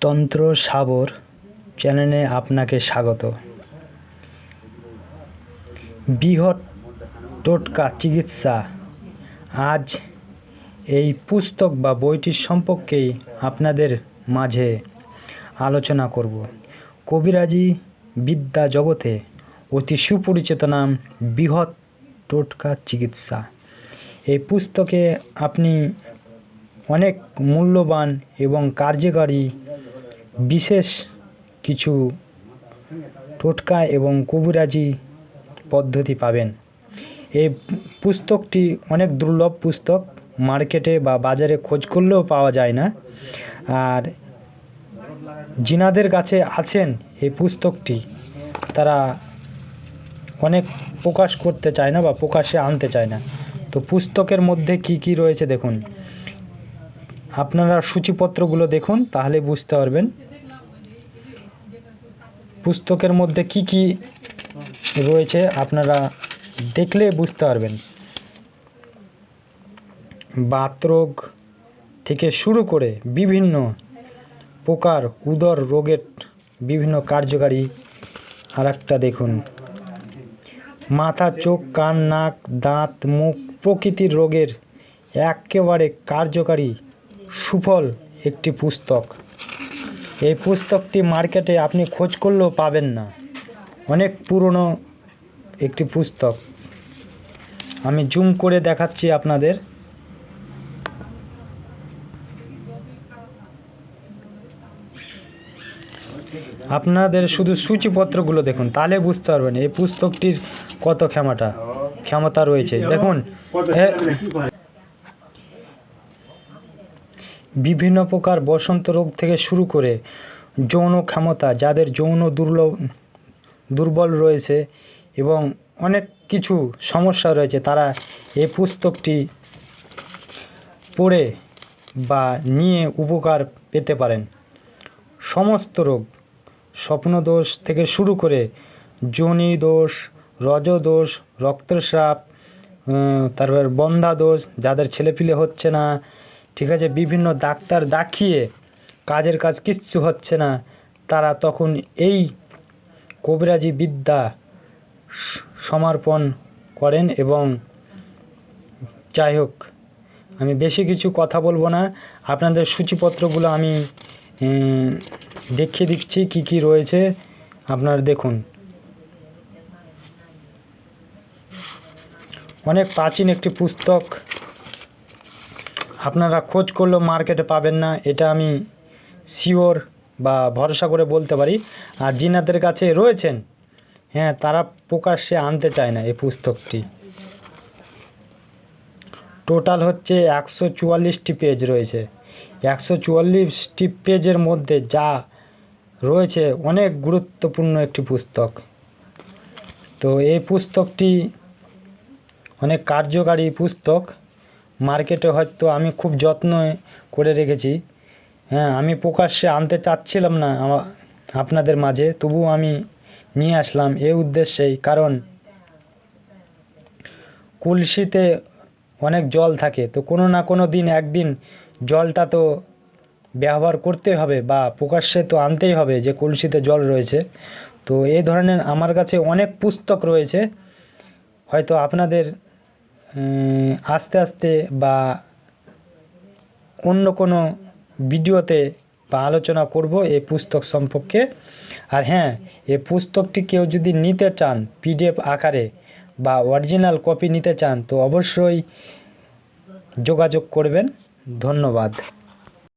তন্ত্র সাবর চ্যানেলে আপনাকে স্বাগত। বৃহৎ টোটকা চিকিৎসা আজ এই পুস্তক বা বইটির সম্পর্কেই আপনাদের মাঝে আলোচনা করব। কবিরাজি বিদ্যা জগতে অতি সুপরিচিত নাম বৃহৎ টোটকা চিকিৎসা। এই পুস্তকে আপনি অনেক মূল্যবান এবং কার্যকারী বিশেষ কিছু টোটকা এবং কবিরাজি পদ্ধতি পাবেন। এই পুস্তকটি অনেক দুর্লভ পুস্তক, মার্কেটে বা বাজারে খোঁজ করলেও পাওয়া যায় না। আর যিনাদের কাছে আছেন এই পুস্তকটি, তারা অনেক প্রকাশ করতে চায় না বা প্রকাশে আনতে চায় না। তো পুস্তকের মধ্যে কি কি রয়েছে দেখুন। আপনারা সূচিপত্রগুলো দেখুন, তাহলে বুঝতে পারবেন। পুস্তকের মধ্যে কি কি রয়েছে আপনারা দেখলে বুঝতে পারবেন। বাতরোগ থেকে শুরু করে বিভিন্ন প্রকার উদর রোগের বিভিন্ন কার্যকারী আর একটা দেখুন। মাথা, চোখ, কান, নাক, দাঁত, মুখ প্রকৃতির রোগের একেবারে কার্যকারী সুফল একটি পুস্তক। এই পুস্তকটি মার্কেটে আপনি খোঁজ করলেও পাবেন না। অনেক পুরনো একটি পুস্তক। আমি জুম করে দেখাচ্ছি আপনাদের। আপনাদের শুধু সূচিপত্রগুলো দেখুন, তাহলে বুঝতে পারবেন এই পুস্তকটির কত ক্ষমতা ক্ষমতা রয়েছে। দেখুন বিভিন্ন প্রকার বসন্ত রোগ থেকে শুরু করে যৌন ক্ষমতা যাদের যৌন দুর্লভ দুর্বল রয়েছে এবং অনেক কিছু সমস্যা রয়েছে তারা এই পুস্তকটি পড়ে বা নিয়ে উপকার পেতে পারেন। সমস্ত রোগ স্বপ্নদোষ থেকে শুরু করে যোনি দোষ রজদোষ রক্তস্রাব উম, তারপর বন্ধা দোষ যাদের ছেলেপিলে হচ্ছে না ঠিক আছে, বিভিন্ন ডাক্তার দেখিয়ে কাজের কাজ কিচ্ছু হচ্ছে না। তারা তখন এই কবিরাজি বিদ্যা সমর্পণ করেন এবং যাই হোক, আমি বেশি কিছু কথা বলব না। আপনাদের সূচিপত্রগুলো আমি দেখিয়ে দিচ্ছি কি কি রয়েছে। আপনারা দেখুন। অনেক প্রাচীন একটি পুস্তক আপনারা খোঁজ করলেও মার্কেটে পাবেন না, এটা আমি শিওর বা ভরসা করে বলতে পারি। আর যিনাদের কাছে রয়েছেন হ্যাঁ তারা প্রকাশ্যে আনতে চায় না এই পুস্তকটি। টোটাল হচ্ছে একশো চুয়াল্লিশটি পেজ রয়েছে। একশো চুয়াল্লিশটি পেজের মধ্যে যা রয়েছে অনেক গুরুত্বপূর্ণ একটি পুস্তক। তো এই পুস্তকটি অনেক কার্যকারী পুস্তক। মার্কেটে হয়তো আমি খুব যত্ন করে রেখেছি। হ্যাঁ আমি প্রকাশ্যে আনতে চাচ্ছিলাম না আপনাদের মাঝে, তবুও আমি নিয়ে আসলাম এই উদ্দেশ্যেই। কারণ কলসিতে অনেক জল থাকে, তো কোনো না কোনো দিন একদিন জলটা তো ব্যবহার করতে হবে বা প্রকাশ্যে তো আনতেই হবে যে কলসিতে জল রয়েছে। তো এই ধরনের আমার কাছে অনেক পুস্তক রয়েছে। হয়তো আপনাদের আস্তে আস্তে বা অন্য কোনো ভিডিওতে বা আলোচনা করব এই পুস্তক সম্পর্কে। আর হ্যাঁ এই পুস্তকটি কেউ যদি নিতে চান, পিডিএফ আকারে বা অরিজিনাল কপি নিতে চান, তো অবশ্যই যোগাযোগ করবেন। ধন্যবাদ।